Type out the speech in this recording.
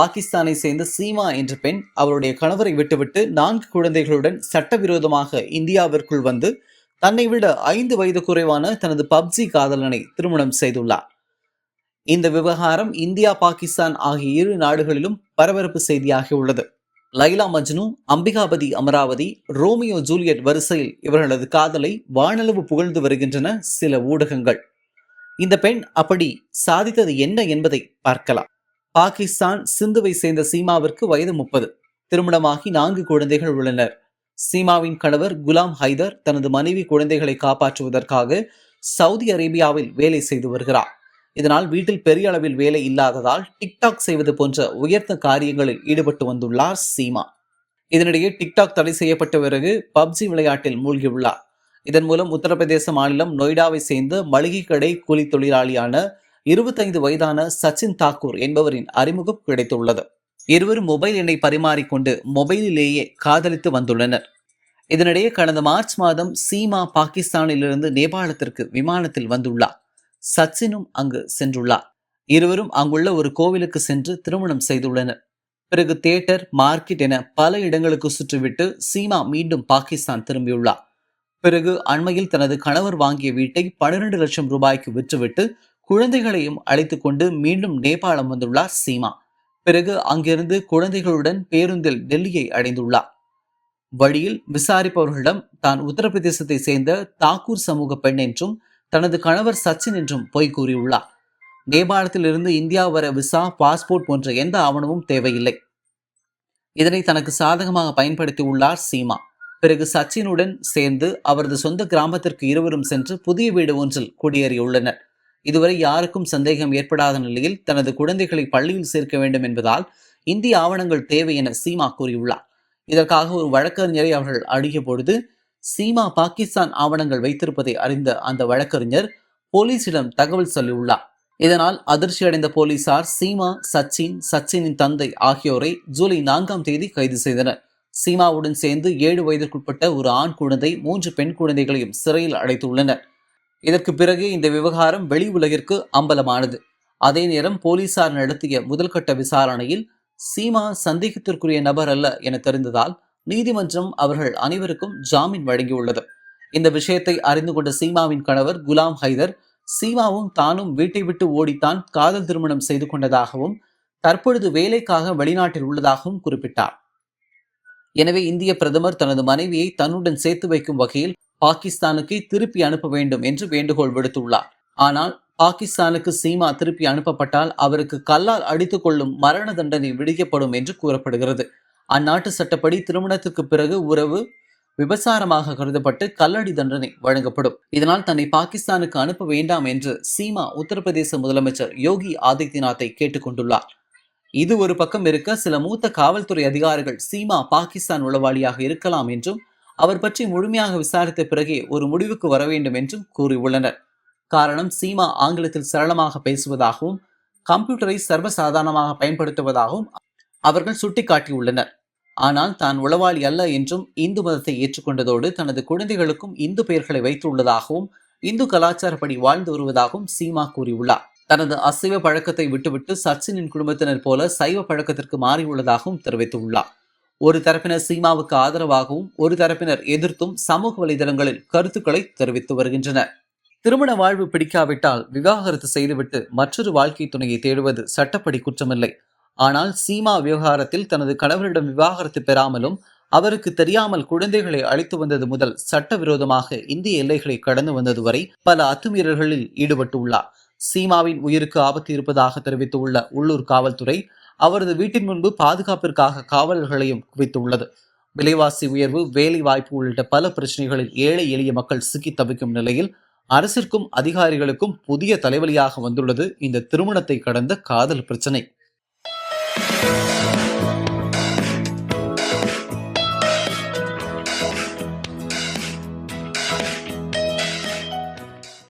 பாகிஸ்தானை சேர்ந்த சீமா என்ற பெண் அவருடைய கணவரை விட்டுவிட்டு நான்கு குழந்தைகளுடன் சட்டவிரோதமாக இந்தியாவிற்குள் வந்து தன்னை விட ஐந்து வயது குறைவான தனது பப்ஜி காதலனை திருமணம் செய்துள்ளார். இந்த விவகாரம் இந்தியா பாகிஸ்தான் ஆகிய இரு நாடுகளிலும் பரபரப்பு செய்தியாகியுள்ளது லைலா மஜ்னு அம்பிகாபதி அமராவதி ரோமியோ ஜூலியட் வரிசையில் இவர்களது காதலை வானளவு புகழ்ந்து வருகின்றன சில ஊடகங்கள். இந்த பெண் அப்படி சாதித்தது என்ன என்பதை பார்க்கலாம். பாகிஸ்தான் சிந்துவை சேர்ந்த சீமாவிற்கு வயது முப்பது. திருமணமாகி நான்கு குழந்தைகள் உள்ளனர். சீமாவின் கணவர் குலாம் ஹைதர் தனது மனைவி குழந்தைகளை காப்பாற்றுவதற்காக சவுதி அரேபியாவில் வேலை செய்து வருகிறார். இதனால் வீட்டில் பெரிய அளவில் வேலை இல்லாததால் டிக்டாக் செய்வது போன்ற உயர்ந்த காரியங்களில் ஈடுபட்டு வந்துள்ளார் சீமா. இதனிடையே டிக்டாக் தடை செய்யப்பட்ட பிறகு பப்ஜி விளையாட்டில் மூழ்கியுள்ளார். இதன் மூலம் உத்தரப்பிரதேச மாநிலம் நொய்டாவை சேர்ந்த மளிகை கடை கூலி தொழிலாளியான இருபத்தைந்து வயதான சச்சின் தாக்கூர் என்பவரின் அறிமுகம் கிடைத்துள்ளது. இருவரும் மொபைல் எண்ணை பரிமாறிக்கொண்டு மொபைலிலேயே காதலித்து வந்துள்ளனர். இதனிடையே கடந்த மார்ச் மாதம் சீமா பாகிஸ்தானிலிருந்து நேபாளத்திற்கு விமானத்தில் வந்துள்ளார். சச்சினும் அங்கு சென்றுள்ளார். இருவரும் அங்குள்ள ஒரு கோவிலுக்கு சென்று திருமணம் செய்துள்ளனர். பிறகு தியேட்டர் மார்க்கெட் என பல இடங்களுக்கு சுற்றிவிட்டு சீமா மீண்டும் பாகிஸ்தான் திரும்பியுள்ளார். பிறகு அண்மையில் தனது கணவர் வாங்கிய வீட்டை பன்னிரண்டு லட்சம் ரூபாய்க்கு விற்றுவிட்டு குழந்தைகளையும் அழைத்து கொண்டு மீண்டும் நேபாளம் வந்துள்ளார் சீமா. பிறகு அங்கிருந்து குழந்தைகளுடன் பேருந்தில் டெல்லியை அடைந்துள்ளார். வழியில் விசாரிப்பவர்களிடம் தான் உத்தரப்பிரதேசத்தை சேர்ந்த தாக்கூர் சமூக பெண் என்றும் தனது கணவர் சச்சின் என்றும் பொய் கூறியுள்ளார். நேபாளத்தில் இருந்து இந்தியா வர விசா பாஸ்போர்ட் போன்ற எந்த ஆவணமும் தேவையில்லை. இதனை தனக்கு சாதகமாக பயன்படுத்தி உள்ளார் சீமா. பிறகு சச்சினுடன் சேர்ந்து அவரது சொந்த கிராமத்திற்கு இருவரும் சென்று புதிய வீடு ஒன்றில் குடியேறியுள்ளனர். இதுவரை யாருக்கும் சந்தேகம் ஏற்படாத நிலையில் தனது குழந்தைகளை பள்ளியில் சேர்க்க வேண்டும் என்பதால் இந்திய ஆவணங்கள் தேவை என சீமா கூறியுள்ளார். இதற்காக ஒரு வழக்கறிஞரை அவர்கள் அணுகிய பொழுது சீமா பாகிஸ்தான் ஆவணங்கள் வைத்திருப்பதை அறிந்த அந்த வழக்கறிஞர் போலீசிடம் தகவல் சொல்லியுள்ளார். இதனால் அதிர்ச்சி அடைந்த போலீசார் சீமா சச்சின் சச்சினின் தந்தை ஆகியோரை ஜூலை நான்காம் தேதி கைது செய்தனர். சீமாவுடன் சேர்ந்து ஏழு வயதிற்குட்பட்ட ஒரு ஆண் குழந்தை மூன்று பெண் குழந்தைகளையும் சிறையில் அடைத்துள்ளனர். இதற்கு பிறகு இந்த விவகாரம் வெளி உலகிற்கு அம்பலமானது. அதே நேரம் போலீசார் நடத்திய முதல்கட்ட விசாரணையில் சீமா சந்தேகத்திற்குரிய நபர் அல்ல என தெரிந்ததால் நீதிமன்றம் அவர்கள் அனைவருக்கும் ஜாமீன் வழங்கியுள்ளது. இந்த விஷயத்தை அறிந்து கொண்ட சீமாவின் கணவர் குலாம் ஹைதர் சீமாவும் தானும் வீட்டை விட்டு ஓடித்தான் காதல் திருமணம் செய்து கொண்டதாகவும் தற்பொழுது வேலைக்காக வெளிநாட்டில் உள்ளதாகவும் குறிப்பிட்டார். எனவே இந்திய பிரதமர் தனது மனைவியை தன்னுடன் சேர்த்து வைக்கும் வகையில் பாகிஸ்தானுக்கு திருப்பி அனுப்ப வேண்டும் என்று வேண்டுகோள் விடுத்துள்ளார். ஆனால் பாகிஸ்தானுக்கு சீமா திருப்பி அனுப்பப்பட்டால் அவருக்கு கல்லால் அடித்துக் கொள்ளும் மரண தண்டனை விடுக்கப்படும் என்று கூறப்படுகிறது. அந்நாட்டு சட்டப்படி திருமணத்துக்கு பிறகு உறவு விபசாரமாக கருதப்பட்டு கல்லடி தண்டனை வழங்கப்படும். இதனால் தன்னை பாகிஸ்தானுக்கு அனுப்ப வேண்டாம் என்று சீமா உத்தரப்பிரதேச முதலமைச்சர் யோகி ஆதித்யநாத்தை கேட்டுக்கொண்டுள்ளார் இது ஒரு பக்கம் இருக்க சில மூத்த காவல்துறை அதிகாரிகள் சீமா பாகிஸ்தான் உளவாளியாக இருக்கலாம் என்றும் அவர் பற்றி முழுமையாக விசாரித்த பிறகே ஒரு முடிவுக்கு வர வேண்டும் என்றும் கூறியுள்ளனர். காரணம் சீமா ஆங்கிலத்தில் சரளமாக பேசுவதாகவும் கம்ப்யூட்டரை சர்வசாதாரணமாக பயன்படுத்துவதாகவும் அவர்கள் சுட்டிக்காட்டியுள்ளனர். ஆனால் தான் உளவாளி அல்ல என்றும் இந்து மதத்தை ஏற்றுக்கொண்டதோடு தனது குழந்தைகளுக்கும் இந்து பெயர்களை வைத்துள்ளதாகவும் இந்து கலாச்சாரப்படி வாழ்ந்து வருவதாகவும் சீமா கூறியுள்ளார். தனது அசைவ பழக்கத்தை விட்டுவிட்டு சச்சினின் குடும்பத்தினர் போல சைவ பழக்கத்திற்கு மாறியுள்ளதாகவும் தெரிவித்துள்ளார். ஒரு தரப்பினர் சீமாவுக்கு ஆதரவாகவும் ஒரு தரப்பினர் எதிர்த்தும் சமூக வலைதளங்களில் கருத்துக்களை தெரிவித்து வருகின்றனர். திருமண வாழ்வு பிடிக்காவிட்டால் விவாகரத்து செய்துவிட்டு மற்றொரு வாழ்க்கை துணையை தேடுவது சட்டப்படி குற்றமில்லை. ஆனால் சீமா விவகாரத்தில் தனது கணவரிடம் விவாகரத்து பெறாமலும் அவருக்கு தெரியாமல் குழந்தைகளை அழைத்து வந்தது முதல் சட்டவிரோதமாக இந்திய எல்லைகளை கடந்து வந்தது வரை பல அத்துமீறல்களில் ஈடுபட்டுள்ளார். சீமாவின் உயிருக்கு ஆபத்து இருப்பதாக தெரிவித்துள்ள உள்ளூர் காவல்துறை அவரது வீட்டின் முன்பு பாதுகாப்பிற்காக காவலர்களையும் குவித்துள்ளது. விலைவாசி உயர்வு வேலை வாய்ப்பு உள்ளிட்ட பல பிரச்சனைகளில் ஏழை எளிய மக்கள் சிக்கி தவிக்கும் நிலையில் அரசிற்கும் அதிகாரிகளுக்கும் புதிய தலைவலியாக வந்துள்ளது இந்த திருமணத்தை கடந்த காதல் பிரச்சனை.